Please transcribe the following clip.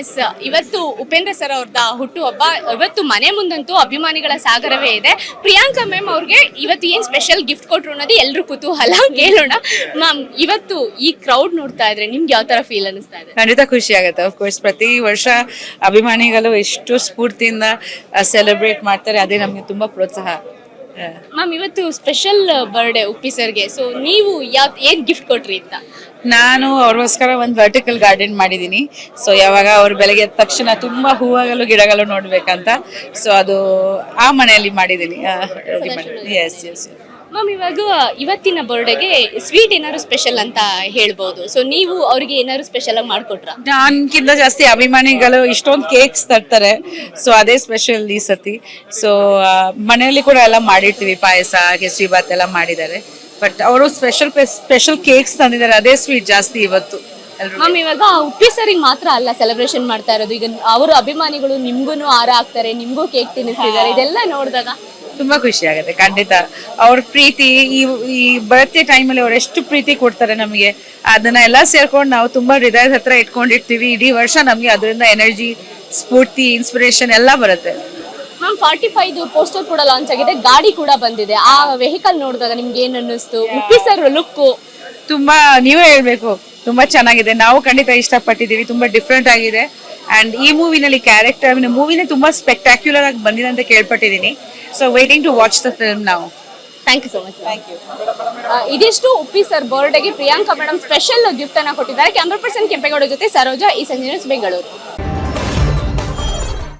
S ಇವತ್ತು Upendra sir ಅವ್ರದ ಹುಟ್ಟುಹಬ್ಬ, ಇವತ್ತು ಮನೆ ಮುಂದಂತೂ ಅಭಿಮಾನಿಗಳ ಸಾಗರವೇ ಇದೆ. ಪ್ರಿಯಾಂಕಾ ಮ್ಯಾಮ್ ಅವ್ರಿಗೆ ಇವತ್ತು ಏನ್ ಸ್ಪೆಷಲ್ ಗಿಫ್ಟ್ ಕೊಟ್ರು ಅನ್ನೋದು ಎಲ್ರು ಕುತೂಹಲ. ಕೇಳೋಣ. ಮ್ಯಾಮ್ ಇವತ್ತು ಈ ಕ್ರೌಡ್ ನೋಡ್ತಾ ಇದ್ರೆ ನಿಮ್ಗೆ ಯಾವ ತರ ಫೀಲ್ ಅನಿಸ್ತಾ ಇದೆ? ಖಂಡಿತ ಖುಷಿ ಆಗುತ್ತೆ. ಕೋರ್ಸ್ ಪ್ರತಿ ವರ್ಷ ಅಭಿಮಾನಿಗಳು ಎಷ್ಟು ಸ್ಫೂರ್ತಿಯಿಂದ ಸೆಲೆಬ್ರೇಟ್ ಮಾಡ್ತಾರೆ, ಅದೇ ನಮಗೆ ತುಂಬಾ ಪ್ರೋತ್ಸಾಹ. ಮ್ಯಾಮ್ ಇವತ್ತು ಸ್ಪೆಷಲ್ ಬರ್ಡೇ ಉಪ್ಪಿ ಸರ್ಗೆ. ಸೊ ನೀವು ಯಾವ ಏನ್ ಗಿಫ್ಟ್ ಕೊಟ್ರಿ ಅಂತ? ನಾನು ಅವ್ರಿಗೋಸ್ಕರ ಒಂದು ವರ್ಟಿಕಲ್ ಗಾರ್ಡನ್ ಮಾಡಿದ್ದೀನಿ ಸೊ ಯಾವಾಗ ಅವ್ರು ಬೆಳಗ್ಗೆ ಎದ್ದ ತಕ್ಷಣ ತುಂಬಾ ಹೂವುಗಳು ಗಿಡಗಳು ನೋಡ್ಬೇಕಂತ. ಸೊ ಅದು ಆ ಮನೆಯಲ್ಲಿ ಮಾಡಿದ್ದೀನಿ ಎಸ್ ಎಸ್ ಮ್ಯಾಮ್ ಇವಾಗ ಇವತ್ತಿನ ಬರ್ಡೇಗೆ ಸ್ವೀಟ್ ಏನಾದ್ರು ಸ್ಪೆಷಲ್ ಅಂತ ಹೇಳ್ಬೋದು. ಸೊ ನೀವು ಅವ್ರಿಗೆ ಏನಾದ್ರು ಸ್ಪೆಷಲ್ ಆಗಿ ಮಾಡ್ಕೊಟ್ರ? ನಾನ್ಕಿಂತ ಜಾಸ್ತಿ ಅಭಿಮಾನಿಗಳು ಇಷ್ಟೊಂದು ಕೇಕ್ಸ್ ತರ್ತಾರೆ. ಸೊ ಅದೇ ಸ್ಪೆಷಲ್ ಈ ಸತಿ. ಸೊ ಮನೆಯಲ್ಲಿ ಕೂಡ ಎಲ್ಲ ಮಾಡಿರ್ತೀವಿ. ಪಾಯಸ ಕೇಸರಿ ಬಾತ್ ಎಲ್ಲ ಮಾಡಿದ್ದಾರೆ. ಬಟ್ ಅವರು ಸ್ಪೆಷಲ್ ಸ್ಪೆಷಲ್ ಕೇಕ್ಸ್ ತಂದಿದ್ದಾರೆ. ಅದೇ ಸ್ವೀಟ್ ಜಾಸ್ತಿ ಇವತ್ತು. ಮ್ಯಾಮ್ ಇವಾಗ ಉಪ್ಪಿ ಸರಿಗೆ ಮಾತ್ರ ಅಲ್ಲ ಸೆಲೆಬ್ರೇಷನ್ ಮಾಡ್ತಾ ಇರೋದು. ಈಗ ಅವರ ಅಭಿಮಾನಿಗಳು ನಿಮ್ಗೂ ಹಾರ ಹಾಕ್ತಾರೆ ನಿಮ್ಗೂ ಕೇಕ್ ತಿನ್ನಿಸ್ತಿದ್ದಾರೆ. ಇದೆಲ್ಲ ನೋಡಿದಾಗ ತುಂಬಾ ಖುಷಿ ಆಗುತ್ತೆ ಖಂಡಿತ. ಅವ್ರ ಪ್ರೀತಿ ಈ ಈ ಬರ್ತ್ಡೇ ಟೈಮಲ್ಲಿ ಅವ್ರು ಎಷ್ಟು ಪ್ರೀತಿ ಕೊಡ್ತಾರೆ ನಮಗೆ ಅದನ್ನ ಎಲ್ಲ ಸೇರ್ಕೊಂಡು ನಾವು ತುಂಬಾ ಹೃದಯದ ಹತ್ರ ಇಟ್ಕೊಂಡಿರ್ತೀವಿ. ಇಡೀ ವರ್ಷ ನಮಗೆ ಅದರಿಂದ ಎನರ್ಜಿ ಸ್ಫೂರ್ತಿ ಇನ್ಸ್ಪಿರೇಷನ್ ಎಲ್ಲ ಬರುತ್ತೆ. ಮ್ಯಾಮ್ ಫಾರ್ಟಿ ಫೈವ್ ಪೋಸ್ಟರ್ ಕೂಡ ಲಾಂಚ್ ಆಗಿದೆ ಗಾಡಿ ಕೂಡ ಬಂದಿದೆ. ಆ ವೆಹಿಕಲ್ ನೋಡಿದಾಗ ನಿಮ್ಗೆ ಏನ್ ಅನ್ನಿಸ್ತು? ಉಪ್ಪಿ ಸರ್ ಲುಕ್ ತುಂಬಾ ನೀವೇ ಹೇಳ್ಬೇಕು ತುಂಬಾ ಚೆನ್ನಾಗಿದೆ. ನಾವು ಖಂಡಿತ ಇಷ್ಟಪಟ್ಟಿದ್ದೀವಿ ತುಂಬಾ ಡಿಫ್ರೆಂಟ್ ಆಗಿದೆ. ಅಂಡ್ ಈ ಮೂವಿನಲ್ಲಿ ಕ್ಯಾರೆಕ್ಟರ್ ಮೂವಿನೇ ತುಂಬಾ ಸ್ಪೆಕ್ಟಾಕ್ಯುಲರ್ ಆಗಿ ಬಂದಿದೆ ಅಂತ ಕೇಳ್ಪಟ್ಟಿದ್ದೀನಿ. So waiting to watch the film ನಾವು thank you so much thank you ಇದಿಷ್ಟು ಉಪ್ಪಿ ಸರ್ ಬರ್ಡೇಗೆ ಪ್ರಿಯಾಂಕಾ ಮೇಡಮ್ ಸ್ಪೆಷಲ್ ಗಿಫ್ಟ್ ಅನ್ನ ಕೊಟ್ಟಿದ್ದಾರೆ. ಕ್ಯಾಮ್ರಾ ಪರ್ಸನ್ ಕೆಂಪೇಗೌಡ ಜೊತೆ ಸರೋಜಾ ಈ ಸಂಜೆ ಬೆಂಗಳೂರು.